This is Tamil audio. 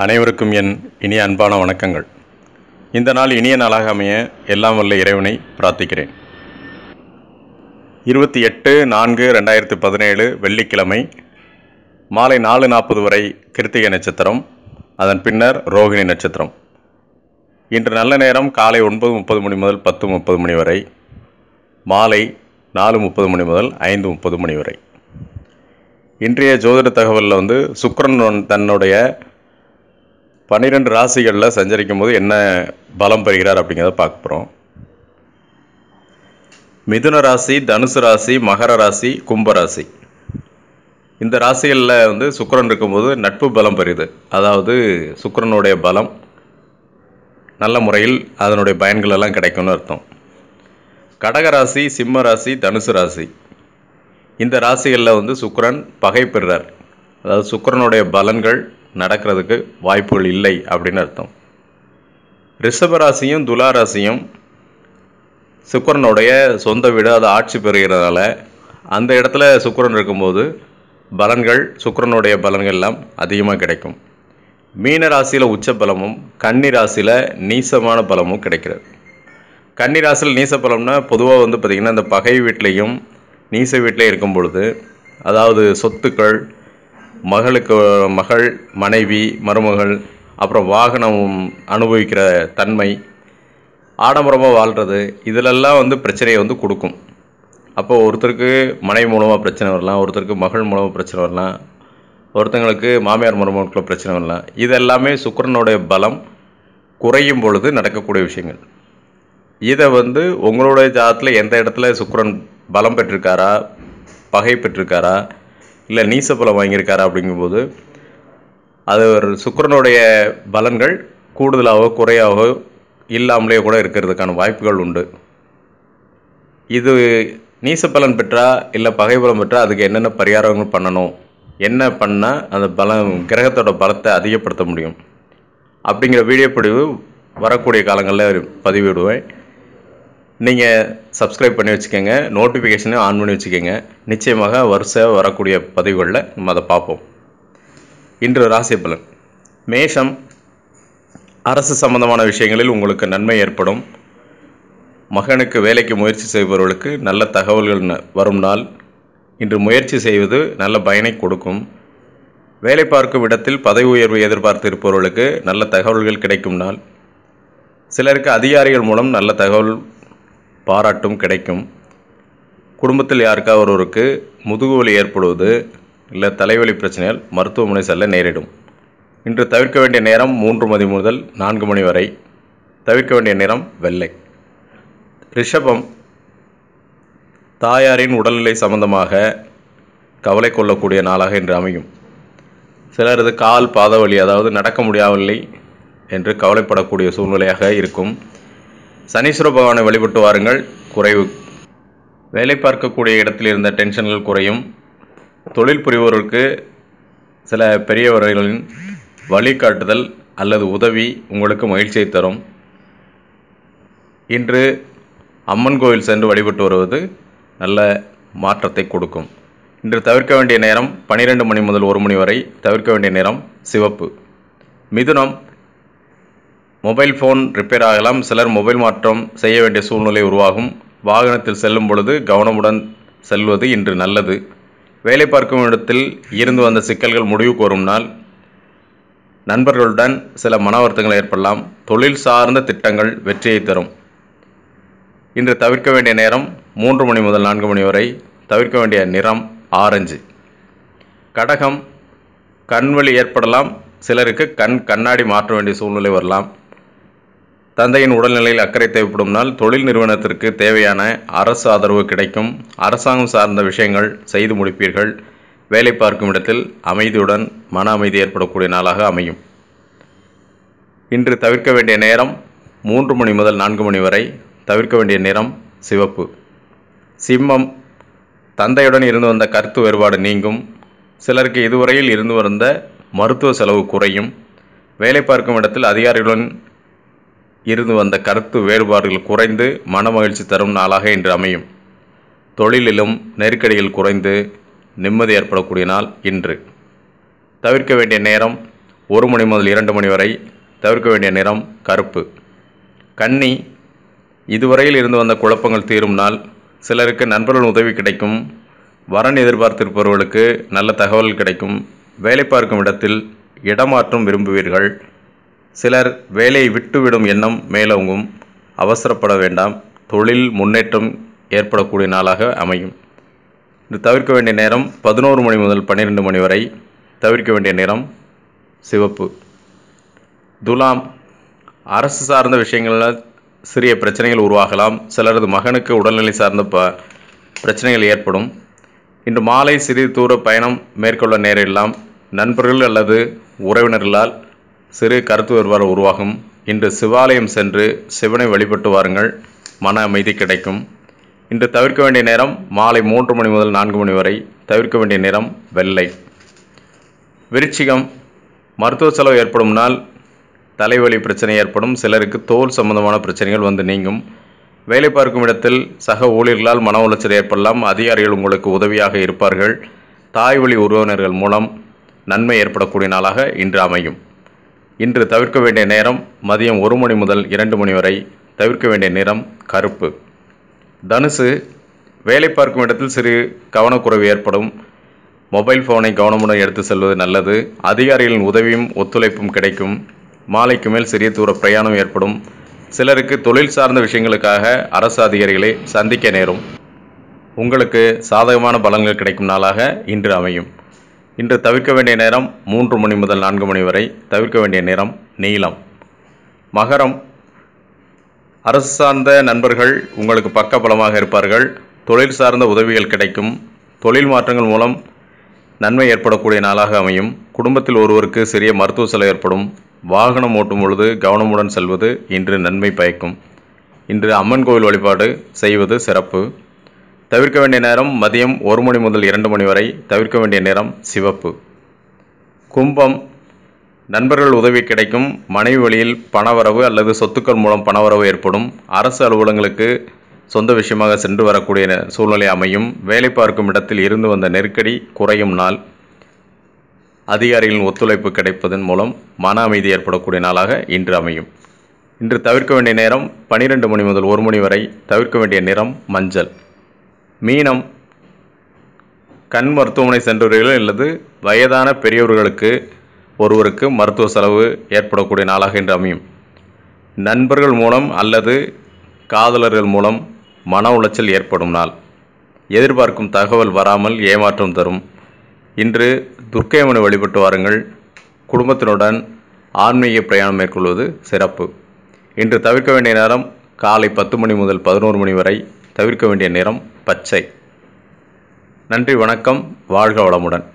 அனைவருக்கும் என் இனிய அன்பான வணக்கங்கள். இந்த நாள் இனிய நாளாக அமைய எல்லாம் வல்ல இறைவனை பிரார்த்திக்கிறேன். இருபத்தி எட்டு நான்கு ரெண்டாயிரத்தி பதினேழு வெள்ளிக்கிழமை மாலை நாலு நாற்பது வரை கிருத்திகை நட்சத்திரம் அதன் பின்னர் ரோகிணி நட்சத்திரம். இன்று நல்ல நேரம் காலை ஒன்பது முப்பது மணி முதல் பத்து முப்பது மணி வரை மாலை நாலு முப்பது மணி முதல் ஐந்து முப்பது மணி வரை. இன்றைய ஜோதிட தகவலில் வந்து சுக்கரன் தன்னுடைய பன்னிரெண்டு ராசிகளில் சஞ்சரிக்கும் போது என்ன பலம் பெறுகிறார் அப்படிங்கிறத பார்க்க போகிறோம் மிதுன ராசி தனுசு ராசி மகர ராசி கும்ப ராசி. இந்த ராசிகளில் வந்து சுக்கரன் இருக்கும்போது நட்பு பலம் பெறுது. அதாவது சுக்கரனுடைய பலம் நல்ல முறையில் அதனுடைய பயன்கள் எல்லாம் கிடைக்கும்னு அர்த்தம். கடக ராசி சிம்ம ராசி தனுசு ராசி. இந்த ராசிகளில் வந்து சுக்கரன் பகை பெறுறார். அதாவது சுக்கரனுடைய பலன்கள் நடக்கிறதுக்கு வாய்ப்புகள் இல்லை அப்படின்னு அர்த்தம். ரிஷபராசியும் ராசியும் துலா ராசியும் சுக்கிரனுடைய சொந்த வீடு அது ஆட்சி பெறுகிறதால அந்த இடத்துல சுக்கரன் இருக்கும்போது பலன்கள் சுக்கரனுடைய பலன்கள் எல்லாம் அதிகமாக கிடைக்கும். மீன ராசியில் உச்ச பலமும் கன்னி ராசியில் நீசமான பலமும் கிடைக்கிறது. கன்னி ராசியில் நீச பலம்னா பொதுவாக வந்து பார்த்திங்கன்னா இந்த பகை வீட்லேயும் நீச வீட்டிலையும் இருக்கும் பொழுது அதாவது சொத்துக்கள் மகளுக்கு மகள் மனைவி மருமகள் அப்புறம் வாகனம் அனுபவிக்கிற தன்மை ஆடம்பரமாக வாழ்கிறது இதிலெல்லாம் வந்து பிரச்சனையை வந்து கொடுக்கும். அப்போ ஒருத்தருக்கு மனைவி மூலமாக பிரச்சனை வரலாம் ஒருத்தருக்கு மகள் மூலமாக பிரச்சனை வரலாம் ஒருத்தங்களுக்கு மாமியார் மருமகளுக்குள்ள பிரச்சனை வரலாம். இதெல்லாமே சுக்கிரனுடைய பலம் குறையும் பொழுது நடக்கக்கூடிய விஷயங்கள். இதை வந்து உங்களுடைய ஜாதத்தில் எந்த இடத்துல சுக்கிரன் பலம் பெற்றிருக்காரா பகை பெற்றிருக்காரா இல்லை நீச பலம் வாங்கியிருக்காரா அப்படிங்கும்போது அது ஒரு சுக்கரனுடைய பலன்கள் கூடுதலாகவோ குறையாகவோ இல்லாமலே கூட இருக்கிறதுக்கான வாய்ப்புகள் உண்டு. இது நீச பலன் பெற்றா இல்லை பகை பலம் பெற்றா அதுக்கு என்னென்ன பரிகாரங்கள் பண்ணணும்? என்ன பண்ணால் அந்த பலம் கிரகத்தோட பலத்தை அதிகப்படுத்த முடியும்? அப்படிங்கிற வீடியோ பதிவு வரக்கூடிய காலங்களில் பதிவிடுவேன். நீங்கள் சப்ஸ்கிரைப் பண்ணி வச்சுக்கோங்க. நோட்டிஃபிகேஷனை ஆன் பண்ணி வச்சுக்கோங்க. நிச்சயமாக வருஷ வரக்கூடிய பதிவுகளில் நம்ம அதை பார்ப்போம். இன்று ராசி பலன். மேஷம் அரசு சம்பந்தமான விஷயங்களில் உங்களுக்கு நன்மை ஏற்படும். மகனுக்கு வேலைக்கு முயற்சி செய்பவர்களுக்கு நல்ல தகவல்கள் வரும் நாள். இன்று முயற்சி செய்வது நல்ல பயனை கொடுக்கும். வேலை பார்க்கும் இடத்தில் பதவி உயர்வு எதிர்பார்த்து இருப்பவர்களுக்கு நல்ல தகவல்கள் கிடைக்கும் நாள். சிலருக்கு அதிகாரிகள் மூலம் நல்ல தகவல் பாராட்டும் கிடைக்கும். குடும்பத்தில் யாருக்கா ஒருவருக்கு முதுகுவலி ஏற்படுவது இல்லை தலைவலி பிரச்சனையால் மருத்துவமனை செல்ல நேரிடும். இன்று தவிர்க்க வேண்டிய நேரம் மூன்று மணி முதல் நான்கு மணி வரை. தவிர்க்க வேண்டிய நிறம் வெள்ளை. ரிஷபம் தாயாரின் உடல்நிலை சம்பந்தமாக கவலை கொள்ளக்கூடிய நாளாக இன்று அமையும். சிலரது கால் பாதவலி அதாவது நடக்க முடியவில்லை என்று கவலைப்படக்கூடிய சூழ்நிலையாக இருக்கும். சனீஸ்வர பகவானை வழிபட்டு வாருங்கள். குறைவு. வேலை பார்க்கக்கூடிய இடத்தில் இருந்த டென்ஷன்கள் குறையும். தொழில் புரிவோருக்கு சில பெரியவர்களின் வழிகாட்டுதல் அல்லது உதவி உங்களுக்கு மகிழ்ச்சியை தரும். இன்று அம்மன் கோயில் சென்று வழிபட்டு வருவது நல்ல மாற்றத்தை கொடுக்கும். இன்று தவிர்க்க வேண்டிய நேரம் பனிரெண்டு மணி முதல் ஒரு மணி வரை தவிர்க்க வேண்டிய நேரம் சிவப்பு. மிதுனம் மொபைல் ஃபோன் ரிப்பேர் ஆகலாம். சிலர் மொபைல் மாற்றம் செய்ய வேண்டிய சூழ்நிலை உருவாகும். வாகனத்தில் செல்லும் பொழுது கவனமுடன் செல்வது இன்று நல்லது. வேலை பார்க்கும் இடத்தில் இருந்து வந்த சிக்கல்கள் முடிவுக்கு வரும் நாள். நண்பர்களுடன் சில மன வருத்தங்கள் ஏற்படலாம். தொழில் சார்ந்த திட்டங்கள் வெற்றியை தரும். இன்று தவிர்க்க வேண்டிய நேரம் மூன்று மணி முதல் நான்கு மணி வரை தவிர்க்க வேண்டிய நிறம் ஆரஞ்சு. கடகம் கண்வழி ஏற்படலாம். சிலருக்கு கண் கண்ணாடி மாற்ற வேண்டிய சூழ்நிலை வரலாம். தந்தையின் உடல்நிலையில் அக்கறை தேவைப்படும் நாள் தொழில் நிறுவனத்திற்கு தேவையான அரசு ஆதரவு கிடைக்கும். அரசாங்கம் சார்ந்த விஷயங்கள் செய்து முடிப்பீர்கள். வேலை பார்க்கும் இடத்தில் அமைதியுடன் மன அமைதி ஏற்படக்கூடிய நாளாக அமையும். இன்று தவிர்க்க வேண்டிய நேரம் மூன்று மணி முதல் நான்கு மணி வரை தவிர்க்க வேண்டிய நிறம் சிவப்பு. சிம்மம். தந்தையுடன் இருந்து வந்த கருத்து வேறுபாடு நீங்கும். சிலருக்கு இதுவரையில் இருந்து வந்த மருத்துவ செலவு குறையும். வேலை பார்க்கும் இடத்தில் அதிகாரிகளுடன் இருந்து வந்த கருத்து வேறுபாடுகள் குறைந்து மன மகிழ்ச்சி தரும் நாளாக இன்று அமையும். தொழிலிலும் நெருக்கடிகள் குறைந்து நிம்மதி ஏற்படக்கூடிய நாள் இன்று. தவிர்க்க வேண்டிய நேரம் ஒரு மணி முதல் இரண்டு மணி வரை தவிர்க்க வேண்டிய நிறம் கருப்பு. கன்னி இதுவரையில் இருந்து வந்த குழப்பங்கள் தீரும் நாள். சிலருக்கு நண்பர்கள் உதவி கிடைக்கும். வரன் எதிர்பார்த்திருப்பவர்களுக்கு நல்ல தகவல் கிடைக்கும். வேலை பார்க்கும் இடத்தில் இடமாற்றம் விரும்புவீர்கள். சிலர் வேலையை விட்டுவிடும் எண்ணம் மேலோங்கும். அவசரப்பட வேண்டாம். தொழில் முன்னேற்றம் ஏற்படக்கூடிய நாளாக அமையும். இது தவிர்க்க வேண்டிய நேரம் பதினோரு மணி முதல் பன்னிரெண்டு மணி வரை தவிர்க்க வேண்டிய நிறம் சிவப்பு. துலாம். அரசு சார்ந்த விஷயங்களில் சிறிய பிரச்சனைகள் உருவாகலாம். சிலரது மகனுக்கு உடல்நிலை சார்ந்த ப பிரச்சனைகள் ஏற்படும். இன்று மாலை சிறிது தூர பயணம் மேற்கொள்ள நேரிடலாம். நண்பர்கள் அல்லது உறவினர்களால் சிறு கருத்து வேறுபாடு உருவாகும். இன்று சிவாலயம் சென்று சிவனை வழிபட்டு வாருங்கள். மன அமைதி கிடைக்கும். இன்று தவிர்க்க வேண்டிய நேரம் மாலை மூன்று மணி முதல் நான்கு மணி வரை தவிர்க்க வேண்டிய நேரம் வெள்ளை. விருச்சிகம். மருத்துவ செலவு ஏற்படும் நாள். தலைவலி பிரச்சனை ஏற்படும். சிலருக்கு தோல் சம்பந்தமான பிரச்சனைகள் வந்து நீங்கும். வேலை பார்க்கும் இடத்தில் சக ஊழியர்களால் மன உளைச்சல் ஏற்படலாம். அதிகாரிகள் உங்களுக்கு உதவியாக இருப்பார்கள். தாய் வழி உறவினர்கள் மூலம் நன்மை ஏற்படக்கூடிய நாளாக இன்று அமையும். இன்று தவிர்க்க வேண்டிய நேரம் மதியம் ஒரு மணி முதல் இரண்டு மணி வரை தவிர்க்க வேண்டிய நிறம் கருப்பு. தனுசு வேலை பார்க்கும் இடத்தில் சிறு கவனக்குறைவு ஏற்படும். மொபைல் ஃபோனை கவனமுடன் எடுத்து செல்வது நல்லது. அதிகாரிகளின் உதவியும் ஒத்துழைப்பும் கிடைக்கும். மாலைக்கு மேல் சிறிய தூர பிரயாணம் ஏற்படும். சிலருக்கு தொழில் சார்ந்த விஷயங்களுக்காக அரசு அதிகாரிகளை சந்திக்க நேரும். உங்களுக்கு சாதகமான பலன்கள் கிடைக்கும் நாளாக இன்று அமையும். இன்று தவிர்க்க வேண்டிய நேரம் மூன்று மணி முதல் நான்கு மணி வரை தவிர்க்க வேண்டிய நேரம் நீளம். மகரம். அரசு சார்ந்த நண்பர்கள் உங்களுக்கு பக்க பலமாக இருப்பார்கள். தொழில் சார்ந்த உதவிகள் கிடைக்கும். தொழில் மாற்றங்கள் மூலம் நன்மை ஏற்படக்கூடிய நாளாக அமையும். குடும்பத்தில் ஒருவருக்கு சிறிய மருத்துவ செலவு ஏற்படும். வாகனம் ஓட்டும் பொழுது கவனமுடன் செல்வது இன்று நன்மை பயக்கும். இன்று அம்மன் கோவில் வழிபாடு செய்வது சிறப்பு. தவிர்க்க வேண்டிய நேரம் மதியம் ஒரு மணி முதல் இரண்டு மணி வரை தவிர்க்க வேண்டிய நேரம் சிவப்பு. கும்பம் நண்பர்கள் உதவி கிடைக்கும். மனைவி வழியில் பணவரவு அல்லது சொத்துக்கள் மூலம் பணவரவு ஏற்படும். அரசு அலுவலகங்களுக்கு சொந்த விஷயமாக சென்று வரக்கூடிய சூழ்நிலை அமையும். வேலை பார்க்கும் இடத்தில் இருந்து வந்த நெருக்கடி குறையும் நாள். அதிகாரிகளின் ஒத்துழைப்பு கிடைப்பதன் மூலம் மன அமைதி ஏற்படக்கூடிய நாளாக இன்று அமையும். இன்று தவிர்க்க வேண்டிய நேரம் பனிரெண்டு மணி முதல் ஒரு மணி வரை தவிர்க்க வேண்டிய நிறம் மஞ்சள். மீனம் கண் மருத்துவமனை சென்றவர்கள் அல்லது வயதான பெரியவர்களுக்கு ஒருவருக்கு மருத்துவ செலவு ஏற்படக்கூடிய நாளாக இன்று அமையும். நண்பர்கள் மூலம் அல்லது காதலர்கள் மூலம் மன உளைச்சல் ஏற்படும் நாள். எதிர்பார்க்கும் தகவல் வராமல் ஏமாற்றம் தரும். இன்று துர்க்கையம்மனை வழிபட்டு வாருங்கள். குடும்பத்தினுடன் ஆன்மீக பிரயாணம் மேற்கொள்வது சிறப்பு. இன்று தவிர்க்க வேண்டிய நேரம் காலை பத்து மணி முதல் பதினோரு மணி வரை தவிர்க்க வேண்டிய நேரம் பச்சை. நன்றி வணக்கம். வாழ்க வளமுடன்.